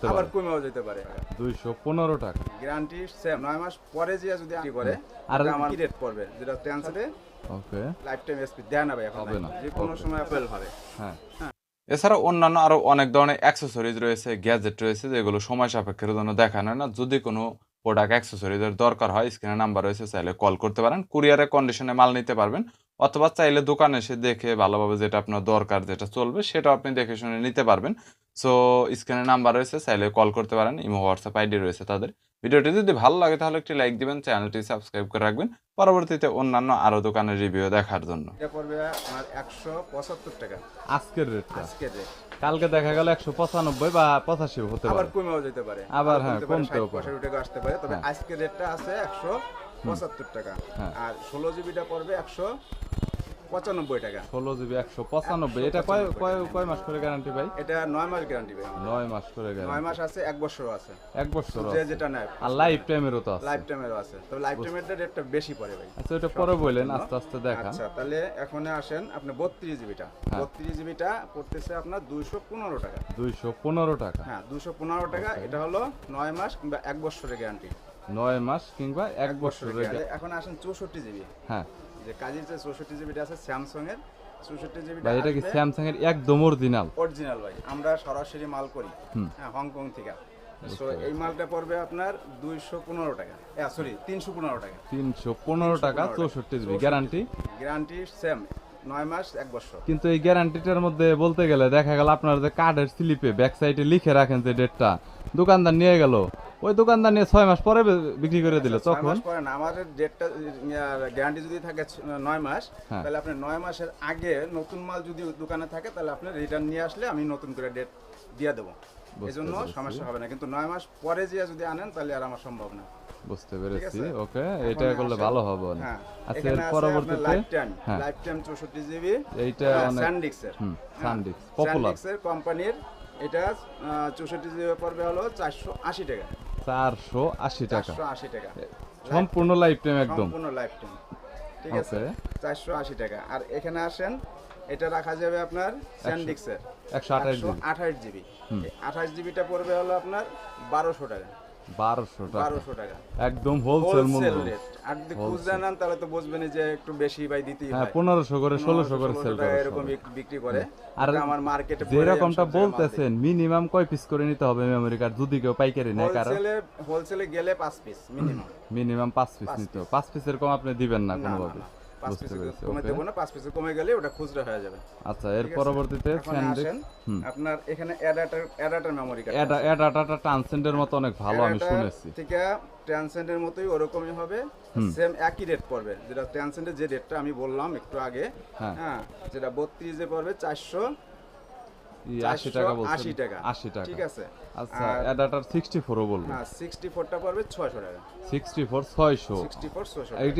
হতে আবার কমেও যেতে পারে। দুইশো পনেরো টাকা। গ্যারান্টি সেম নয় মাস পরে যে যদি কি করে আর- আমার কি রেট পড়বে? যেটা ওকে। লাইফ টাইম এসপি দেয় না ভাই এখন হবে না। যে কোনো সময় অ্যাপেল হবে। হ্যাঁ। এছাড়া অন্যান্য আরও অনেক ধরনের অ্যাক্সেসরিজ রয়েছে গ্যাজেট রয়েছে যেগুলো সময় সাপেক্ষের জন্য দেখানো হয় না। যদি কোনো প্রোডাক্ট অ্যাক্সেসরিজের দরকার হয় স্ক্রিনে নাম্বার রয়েছে চাইলে কল করতে পারেন। কুরিয়ারের কন্ডিশনে মাল নিতে পারবেন। অথবা চাইলে দোকানে এসে দেখে ভালোভাবে যেটা আপনার দরকার যেটা চলবে সেটা আপনি দেখে শুনে নিতে পারবেন। সো স্ক্রিনে নাম্বার রয়েছে চাইলে কল করতে পারেন ইমো হোয়াটসঅ্যাপ আইডি রয়েছে তাদের। ভিডিওটি যদি ভালো লাগে তাহলে একটি লাইক দিবেন চ্যানেলটি সাবস্ক্রাইব করে রাখবেন। পরবর্তীতে অন্যান্য আরও দোকানের রিভিউ দেখার জন্য। এটা পড়বে আমার একশো পঁচাত্তর টাকা। আজকের রেটটা আজকে রেট কালকে দেখা গেল একশো পঁচানব্বই বা পঁচাশি হতে আবার পারে। কমেও যেতে পারে। আবার হ্যাঁ, কমতেও পারে। 65 টাকা আসতে পারে। তবে হ্যাঁ। আজকের রেটটা আছে একশো পঁচাত্তর টাকা। হ্যাঁ। আর ষোলো জিবিটা পড়বে একশো পঁচানব্বই টাকা। ষোলো জিবি একশো পঁচানব্বই। এটা কয় কয় কয় মাস করে গ্যারান্টি ভাই? এটা নয় মাস গ্যারান্টি ভাই নয় মাস করে নয় মাস আছে এক বছরও আছে। এক বছর যে যেটা নেয়। আর লাইফ টাইমেরও তো লাইফ টাইমেরও আছে। তবে লাইফ টাইমের রেটটা বেশি পড়ে ভাই। আচ্ছা ওটা পরে বললেন আস্তে আস্তে দেখান। আচ্ছা তাহলে এখন আসেন আপনি বত্রিশ জিবিটা। হ্যাঁ। বত্রিশ জিবিটা পড়তেছে আপনার দুইশো পনেরো টাকা। দুইশো পনেরো টাকা। হ্যাঁ দুশো পনেরো টাকা। এটা হলো নয় মাস কিংবা এক বছরের গ্যারান্টি নয় মাস কিংবা এক guarantee। এখন আসেন চৌষট্টি জিবি। হ্যাঁ। যে কাজের যে চৌষট্টি জিবিটা আছে স্যামসাং এর চৌষট্টি জিবি ভাই এটা কি স্যামসাং এর একদম অরিজিনাল অরিজিনাল ভাই। আমরা সরাসরি মাল করি। হ্যাঁ হংকং থেকে। তো এই মালটা পড়বে আপনার দুইশো পনেরো টাকা। সরি তিনশো পনেরো টাকা। তিনশো পনেরো টাকা চৌষট্টি জিবি। গ্যারান্টি গ্যারান্টি সেম নয় মাস এক বছর। কিন্তু এই গ্যারান্টিটার মধ্যে বলতে গেলে দেখা গেল আপনার যে কার্ডের স্লিপে ব্যাক সাইডে লিখে রাখেন যে ডেটটা দোকানদার নিয়ে গেল। ওই দোকানদার নিয়ে ছয় মাস পরে বিক্রি করে দিল আচ্ছা, তখন? পরে না আমাদের ডেটটা গ্যারান্টি যদি থাকে নয় মাস হ্যাঁ। তাহলে আপনি নয় মাসের আগে নতুন মাল যদি দোকানে থাকে তাহলে আপনি রিটার্ন নিয়ে আসলে আমি নতুন করে ডেট দিয়ে দেবো। এই জন্য সমস্যা হবে না কিন্তু নয় মাস পরে যে যদি আনেন তাহলে আর আমার সম্ভব না। বুঝতে পেরেছি? ওকে এটা করলে ভালো হবে হ্যাঁ আচ্ছা এর পরবর্তীতে লাইফ টাইম হ্যাঁ। লাইফ টাইম চৌষট্টি জিবি এইটা অনেক স্যান্ডিক্সের হুম সানডিক্স পপুলার কোম্পানির এটা চৌষট্টি জিবি পড়বে হলো চারশো আশি টাকা। চারশো আশি টাকা। আশি টাকা। সম্পূর্ণ লাইফ টাইম একদম। সম্পূর্ণ লাইফ টাইম ঠিক আছে? চারশো আশি টাকা। আর এখানে আসেন এটা রাখা যাবে আপনার স্যান্ডিক্সের। একশো আঠাশ জিবি আঠাশ জিবি আঠাশ জিবিটা পড়বে হলো আপনার বারোশো টাকা। বারোশো টাকা। বারোশো টাকা। একদম হোলসেল মূল্য। হোলসেল রেট আর যদি খুচরা জানান তাহলে তো বুঝবেন যে একটু বেশি ভাই দিতেই হ্যাঁ করে ষোলোশো করে সেল করে এরকম বিক- বিক্রি করে। আর আমার মার্কেটে যেরকমটা বলতেছেন মিনিমাম কয় পিস করে নিতে হবে আমেরিকার কার্ড যদি কেউ পাইকারি নেয় কারণ হোলসেলে হোলসেলে গেলে পাঁচ পিস মিনিমাম মিনিমাম পাঁচ পিস নিতে হবে। পাঁচ পিসের কম আপনি দিবেন না কোনোভাবে। পাঁচ বুঝতে কমে দেবো না পাঁচ পিসে কমে গেলে ওটা খুচরা হয়ে যাবে। আচ্ছা এর পরবর্তীতে আসেন। আপনার এখানে অ্যাডাটার অ্যাডাটার মেমোরি কার্ড এটা এটাটা ট্রান্সেন্ডের মতো অনেক ভালো আমি শুনেছি। ট্রান্সেন্ডের মতোই ওরকমই হবে। সেম একই রেট পড়বে। যেটা ট্রান্সেন্ডের যে রেটটা আমি বললাম একটু আগে হ্যাঁ। হ্যাঁ যেটা বত্রিশে পড়বে চারশো আশি টাকা বলছেন। ঠিক আছে। আচ্ছা বলব। পড়বে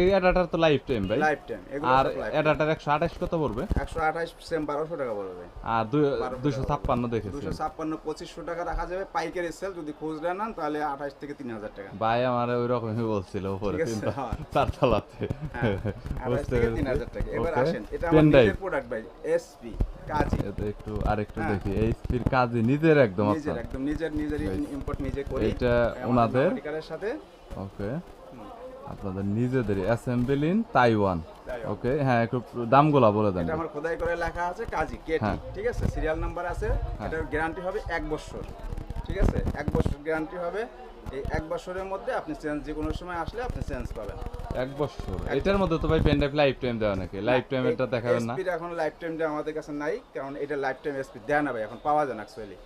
এইটা তো লাইফ টাইম ভাই। লাইফ টাইম আর কত পড়বে? সেম টাকা পড়বে। আর দেখেছি। টাকা রাখা যাবে। পাইকারি সেল যদি খুচরা নেন তাহলে আঠাশ থেকে তিন হাজার টাকা। ভাই আমার ওই রকমই বলছিল উপরে তিনটা হ্যাঁ। চারতলাতে হ্যাঁ, থেকে টাকা। এবার আসেন এটা প্রোডাক্ট ভাই এসপি কাজী এটা একটু আরেকটু হ্যাঁ। দেখি। এই স্পির নিজের একদম নিজের একদম নিজের নিজের ইম্পোর্ট নিজে করি। এইটা ওনাদের? সাথে। ওকে। আপনাদের নিজেদের অ্যাসেম্বল ইন তাইওয়ান। ওকে হ্যাঁ একটু দামগুলা বলে দেন। এটা আমার খোদাই করে লেখা আছে কাজী কেটি হ্যাঁ। ঠিক আছে? সিরিয়াল নাম্বার আছে। এটার গ্যারান্টি হবে এক বছর। ঠিক আছে? এক বছর গ্যারান্টি হবে। এই এক বছরের মধ্যে আপনি চেঞ্জ যে কোনো সময় আসলে আপনি চেঞ্জ পাবেন। এক বছর? এটার মধ্যে তো ভাই পেন ড্রাইভ লাইফ টাইম দেওয়া নাকি? লাইফ টাইম এটা দেখাবেন না? এসপির এখন লাইফ টাইম আমাদের কাছে নাই কারণ এটা লাইফ টাইম এসপি দেয় না ভাই এখন পাওয়া যায় না অ্যাকচুয়ালি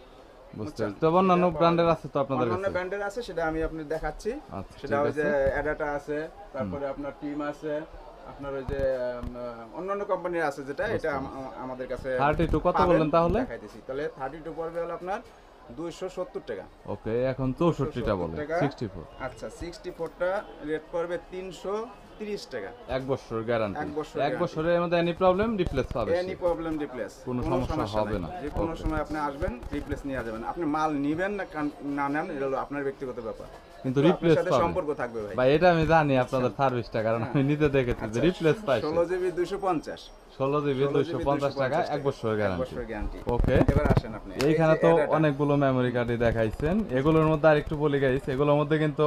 বুঝতে অন্যান্য ব্র্যান্ডের আছে তো আপনাদের অন্যান্য ব্র্যান্ডের আছে সেটা আমি আপনার দেখাচ্ছি। আচ্ছা সেটা ওই যে অ্যাডাটা আছে তারপরে আপনার টিম আছে আপনার ওই যে অন্যান্য কোম্পানির আছে যেটা এটা আম- আম- আমাদের কাছে 32 কত বললেন তাহলে? দেখাইতেছি। তাহলে থার্টি টু পড়বে হলো আপনার দুইশো সত্তর টাকা। ওকে এখন চৌষট্টিটা বলে টাকা। সিক্সটি ফোর আচ্ছা 64 টা রেট করবে তিনশো তিরিশ টাকা। এক বছর গ্যারান্টি এক বছরের মধ্যে এনি প্রবলেম রিপ্লেস পাবে এনি প্রবলেম রিপ্লেস কোনো সমস্যা হবে না। যে কোনো সময় আপনি আসবেন রিপ্লেস নিয়ে যাবেন। আপনি মাল নিবেন না না নেন এটা হলো আপনার ব্যক্তিগত ব্যাপার। কিন্তু রিপ্লেস সম্পর্ক থাকবে ভাই। ভাই এটা আমি জানি আপনাদের সার্ভিসটা কারণ আমি নিজে দেখেছি যে রিপ্লেস পাইছে। ষোলো জিবি দুশো পঞ্চাশ। ষোলো জিবি দুইশো পঞ্চাশ টাকা এক বছর গ্যারান্টি ওকে এবার আসেন আপনি। এই এইখানে তো অনেকগুলো মেমোরি কার্ডই দেখাইছেন। এগুলোর মধ্যে আরেকটু বলি গাইস এগুলোর মধ্যে কিন্তু।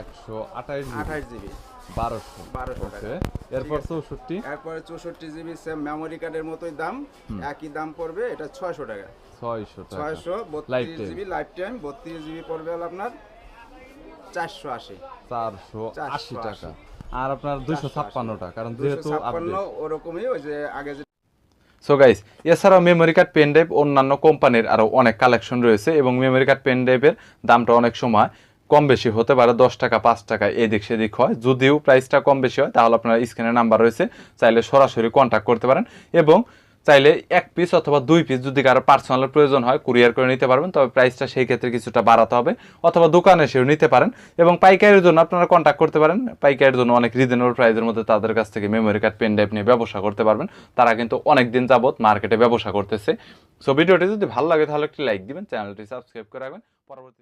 একশো আঠাইশ আঠাশ জিবি। বারোশো। বারোশো এরপর চৌষট্টি। এরপরে চৌষট্টি জিবি সেম মেমোরি কার্ডের মতোই দাম। একই দাম পড়বে এটা ছয়শো টাকা। ছয়শো ছয়শো বত্রিশ জিবি লাইফ টাইম বত্রিশ জিবি পড়বে আপনার চারশো আশি। চারশো আশি। টাকা। আর আপনার দুইশো ছাপ্পান্ন টাকা। কারণ যেহেতু ওরকমই ওই যে আগে যে সো গাইস এছাড়াও মেমোরি কার্ড পেন ড্রাইভ অন্যান্য কোম্পানির আরও অনেক কালেকশন রয়েছে এবং মেমোরি কার্ড পেন ড্রাইভের দামটা অনেক সময় কম বেশি হতে পারে দশ টাকা, পাঁচ টাকা, এদিক সেদিক হয়। যদিও প্রাইসটা কম বেশি হয়, তাহলে আপনার স্ক্রিনে নাম্বার রয়েছে, চাইলে সরাসরি কন্ট্যাক্ট করতে পারেন এবং চাইলে এক পিস অথবা দুই পিস যদি কারও পার্সোনাল প্রয়োজন হয় কুরিয়ার করে নিতে পারবেন, তবে প্রাইসটা সেই ক্ষেত্রে কিছুটা বাড়াতে হবে অথবা দোকানে এসেও নিতে পারেন এবং পাইকারির জন্য আপনারা কন্ট্যাক্ট করতে পারেন। পাইকারির জন্য অনেক রিজনেবল প্রাইসের মধ্যে তাদের কাছ থেকে মেমোরি কার্ড পেন ড্রাইভ নিয়ে ব্যবসা করতে পারবেন। তারা কিন্তু অনেক দিন যাবৎ মার্কেটে ব্যবসা করতেছে। সো ভিডিওটি যদি ভালো লাগে, তাহলে একটি লাইক দিবেন চ্যানেলটি সাবস্ক্রাইব করে রাখবেন। পরবর্তী